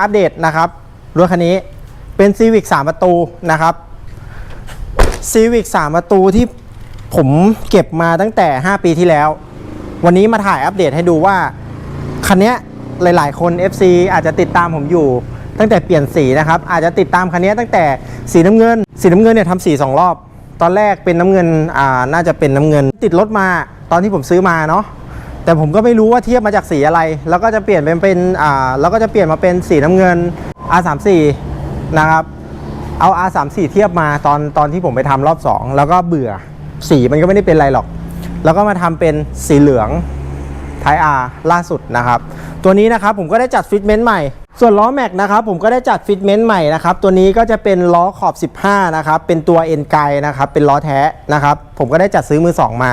อัปเดตนะครับรถคันนี้เป็น Civic 3 ประตูนะครับ Civic 3 ประตูที่ผมเก็บมาตั้งแต่ 5 ปีที่แล้ว วันนี้มาถ่ายอัปเดตให้ดูว่า คันนี้หลายๆ คน FC อาจจะติดตามผมอยู่ ตั้งแต่เปลี่ยนสีนะครับ อาจจะติดตามคันนี้ตั้งแต่สีน้ำเงิน สีน้ำเงินเนี่ยทำสีสองรอบ ตอนแรกเป็นน้ำเงินอ่าน่าจะเป็นน้ำเงิน ติดรถมาตอนที่ผมซื้อมาเนาะ แต่ผมก็ไม่รู้ว่าเทียบมาจากสีอะไร แล้วก็จะเปลี่ยนเป็นเป็นอ่าแล้วก็จะเปลี่ยนมาเป็นสีน้ำเงิน R34 นะครับ เอา R34 เทียบมาตอนตอนที่ผมไปทำรอบ 2 แล้วก็เบื่อสีมันก็ไม่ได้เป็นไรหรอก แล้วก็มาทำเป็นสีเหลืองไทยอาล่าสุดนะครับ ตัวนี้นะครับผมก็ได้จัดฟิตเมนต์ใหม่ ส่วนล้อแม็กนะครับผมก็ได้จัดฟิตเมนต์ใหม่นะครับตัวนี้ก็จะเป็นล้อขอบ 15 นะครับเป็นตัวเอ็นไกนะครับเป็นล้อแท้นะครับผมก็ได้จัดซื้อมือ 2 มา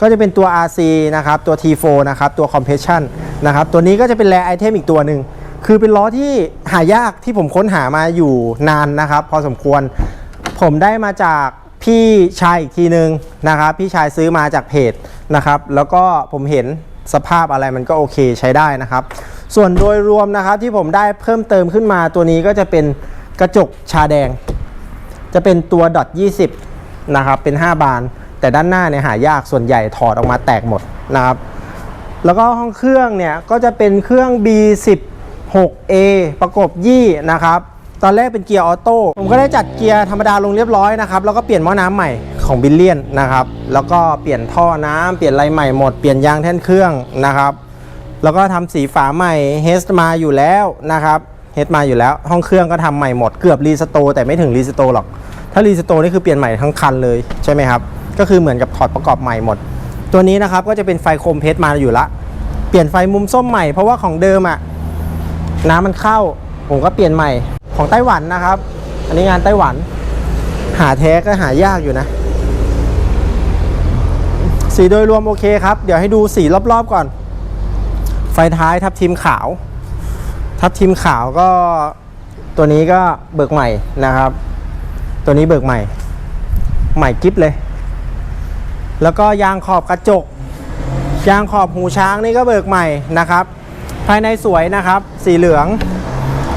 ก็จะเป็นตัว RC นะครับตัว T4 นะครับตัว Compression นะครับตัวนี้ก็จะเป็นแรไอเทมอีกตัวหนึ่งคือเป็นล้อที่หายากที่ผมค้นหามาอยู่นานนะครับ พอสมควรผมได้มาจากพี่ชายอีกทีนึงนะครับพี่ชายซื้อมาจากเพจนะครับแล้วก็ผมเห็น สภาพอะไรมันก็โอเคใช้ได้นะครับ ส่วนโดยรวมนะครับที่ผมได้เพิ่มเติมขึ้นมาตัวนี้ก็จะเป็นกระจกชาแดง จะเป็นตัวดอท20นะครับเป็น 5 บาน แต่ด้านหน้าเนี่ยหายากส่วนใหญ่ถอดออกมาแตกหมดนะครับ แล้วก็ห้องเครื่องเนี่ยก็จะเป็นเครื่อง B16A ประกบยี่นะครับตอนแรกเป็นเกียร์ออโต้ผมก็ได้จัดเกียร์ธรรมดาลงเรียบร้อยนะครับแล้วก็เปลี่ยนหม้อน้ำใหม่ ของบิลเลียนนะครับ แล้วก็เปลี่ยนท่อน้ำเปลี่ยนอะไรใหม่หมด เปลี่ยนยางแท่นเครื่องนะครับ แล้วก็ทำสีฝาใหม่เฮสมาอยู่แล้วนะครับเฮสมาอยู่แล้ว ห้องเครื่องก็ทำใหม่หมดเกือบรีสโตแต่ไม่ถึงรีสโตหรอก ถ้ารีสโตนี่คือเปลี่ยนใหม่ทั้งคันเลยใช่ไหมครับ ก็คือเหมือนกับถอดประกอบใหม่หมด ตัวนี้นะครับก็จะเป็นไฟโคมเพชรมาอยู่ละ เปลี่ยนไฟมุมส้มใหม่เพราะว่าของเดิมอะน้ำมันเข้า ผมก็เปลี่ยนใหม่ของไต้หวันนะครับ อันนี้งานไต้หวัน หาแท้ก็หายากอยู่นะ สีโดยรวมโอเคครับ เดี๋ยวให้ดูสีรอบๆก่อน ไฟท้ายทับทิมขาว ทับทิมขาวก็ตัวนี้ก็เบิกใหม่นะครับ ตัวนี้เบิกใหม่ ใหม่กิฟเลย แล้วก็ยางขอบกระจก ยางขอบหูช้างนี่ก็เบิกใหม่นะครับ ภายในสวยนะครับ สีเหลือง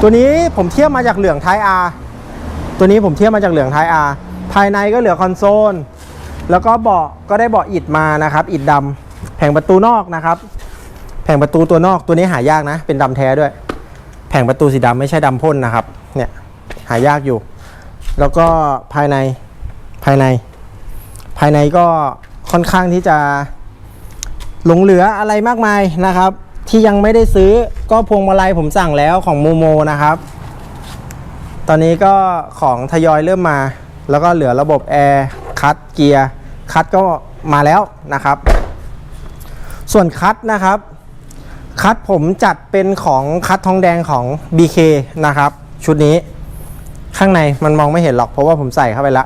ตัวนี้ผมเทียบมาจากเหลืองท้ายอาตัวนี้ผมเทียบมาจากเหลืองท้ายอาภายในก็เหลือคอนโซล แล้วก็เบาะก็ได้เบาะอิฐมานะครับ อิฐดำแผงประตูนอกนะครับ แผงประตูตัวนอกตัวนี้หายากนะ เป็นดำแท้ด้วย แผงประตูสีดำไม่ใช่ดำพ่นนะครับ เนี่ยหายากอยู่ แล้วก็ภายในภายใน ภายในก็ค่อนข้างที่จะหลงเหลืออะไรมากมายนะครับ ที่ยังไม่ได้ซื้อก็พวงมาลัยผมสั่งแล้วของโมโมนะครับ ตอนนี้ก็ของทยอยเริ่มมา แล้วก็เหลือระบบแอร์ คัดเกียร์คัดก็มาแล้วนะครับ ส่วนคัดนะครับ คัดผมจัดเป็นของคัดทองแดงของ BK นะครับ ชุดนี้ข้างในมันมองไม่เห็นหรอกเพราะว่าผมใส่เข้าไปละ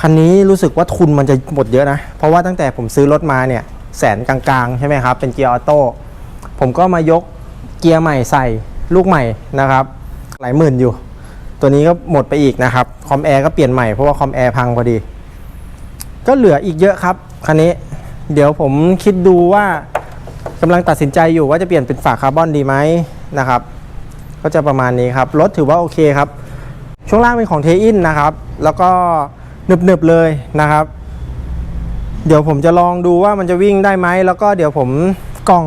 คันนี้รู้สึกว่าทุนมันจะหมดเยอะนะ เพราะว่าตั้งแต่ผมซื้อรถมาเนี่ยแสนกลางๆ ใช่ไหมครับ เป็นเกียร์ออโต้ผมก็มายกเกียร์ใหม่ใส่ลูกใหม่นะครับ หลายหมื่นอยู่ ตัวนี้ก็หมดไปอีกนะครับคอมแอร์ก็เปลี่ยนใหม่เพราะว่าคอมแอร์พังพอดี ก็เหลืออีกเยอะครับคันนี้เดี๋ยวผมคิดดูว่ากำลังตัดสินใจอยู่ว่าจะเปลี่ยนเป็นฝาคาร์บอนดีไหมนะครับ ก็จะประมาณนี้ครับ รถถือว่าโอเคครับ ช่วงล่างเป็นของเทอินนะครับ แล้วก็หนึบๆเลยนะครับ เดี๋ยวผมจะลองดูว่ามันจะวิ่งได้ไหมแล้วก็เดี๋ยวผมกล่อง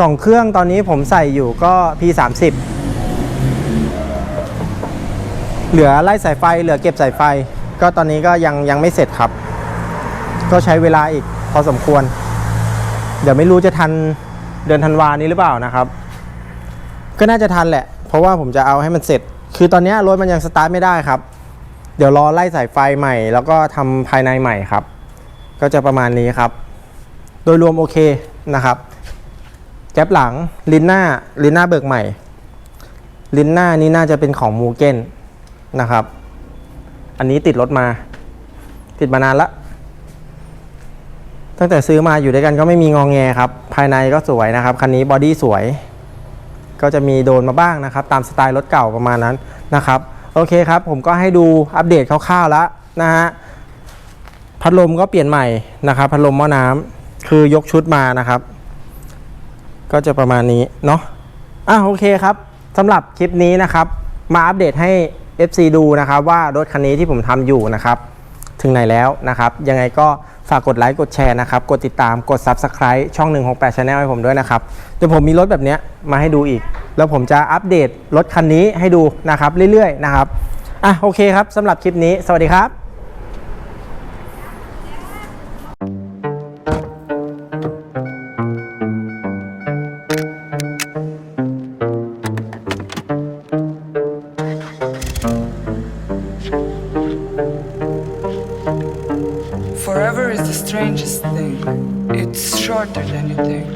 กล่องเครื่องตอนนี้ผมใส่อยู่ก็ P30 เหลือไล่สายไฟ เหลือเก็บสายไฟ ก็ตอนนี้ก็ยังยังไม่เสร็จครับ ก็ใช้เวลาอีกพอสมควร เดี๋ยวไม่รู้จะทันเดือนธันวานี้หรือเปล่านะครับ ก็น่าจะทันแหละ เพราะว่าผมจะเอาให้มันเสร็จ คือตอนนี้รถมันยังสตาร์ทไม่ได้ครับ เดี๋ยวรอไล่สายไฟใหม่ แล้วก็ทำภายในใหม่ครับ ก็จะประมาณนี้ครับ โดยรวมโอเคนะครับแก๊ปหลัง ลินหน้า ลินหน้าเบิกใหม่ ลินหน้านี้น่าจะเป็นของมูเก้น นะครับ อันนี้ติดรถมา ติดมานานละตั้งแต่ซื้อมาอยู่ด้วยกันก็ไม่มีงองแงครับ ภายในก็สวยนะครับ คันนี้บอดี้สวย ก็จะมีโดนมาบ้างนะครับ ตามสไตล์รถเก่าประมาณนั้นนะครับ โอเคครับ ผมก็ให้ดูอัปเดตคร่าวๆแล้วนะฮะ พัดลมก็เปลี่ยนใหม่นะครับ พัดลมหม้อน้ำคือยกชุดมานะครับ ก็จะประมาณนี้เนาะ อะโอเคครับสำหรับคลิปนี้นะครับ มาอัปเดตให้ FC ดูนะครับว่ารถคันนี้ที่ผมทำอยู่นะครับถึงไหนแล้วนะครับ ยังไงก็ฝากกดไลค์กดแชร์นะครับ กดติดตามกด Subscribe ช่อง 168 Channel ให้ผมด้วยนะครับเดี๋ยวผมมีรถแบบนี้มาให้ดูอีก แล้วผมจะอัปเดตรถคันนี้ให้ดูนะครับ เรื่อยๆนะครับอะโอเคครับสำหรับคลิปนี้ สวัสดีครับ strangest thing. It's shorter than you think.